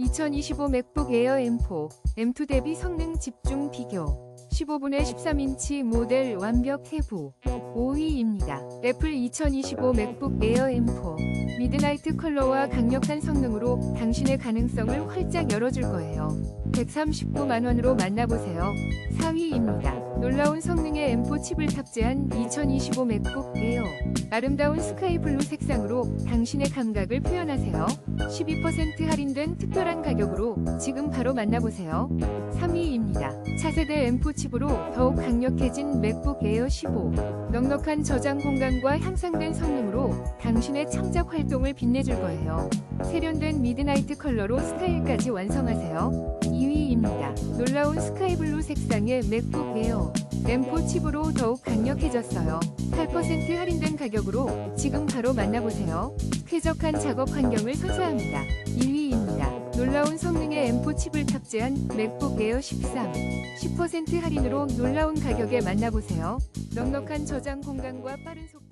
2025 맥북 에어 M4, M2 대비 성능 집중 비교. 15분의 13인치 모델 완벽 해부. 5위입니다. 애플 2025 맥북 에어 M4. 미드나이트 컬러와 강력한 성능으로 당신의 가능성을 활짝 열어줄 거예요. 139만원으로 만나보세요. 4위입니다. 놀라운 성능의 M4 칩을 탑재한 2025 맥북 에어. 아름다운 스카이 블루 색상으로 당신의 감각을 표현하세요. 12% 할인된 특별한 가격으로 지금 바로 만나보세요. 3위입니다. 차세대 M4 칩으로 더욱 강력해진 맥북 에어 15. 넉넉한 저장 공간과 향상된 성능으로 당신의 창작 활동을 빛내줄 거예요. 세련된 미드나이트 컬러로 스타일까지 완성하세요. 2위 입니다. 놀라운 스카이블루 색상의 맥북 에어. M4 칩으로 더욱 강력해졌어요. 8% 할인된 가격으로 지금 바로 만나보세요. 쾌적한 작업 환경을 선사합니다. 1위입니다. 놀라운 성능의 M4 칩을 탑재한 맥북 에어 13. 10% 할인으로 놀라운 가격에 만나보세요. 넉넉한 저장 공간과 빠른 속도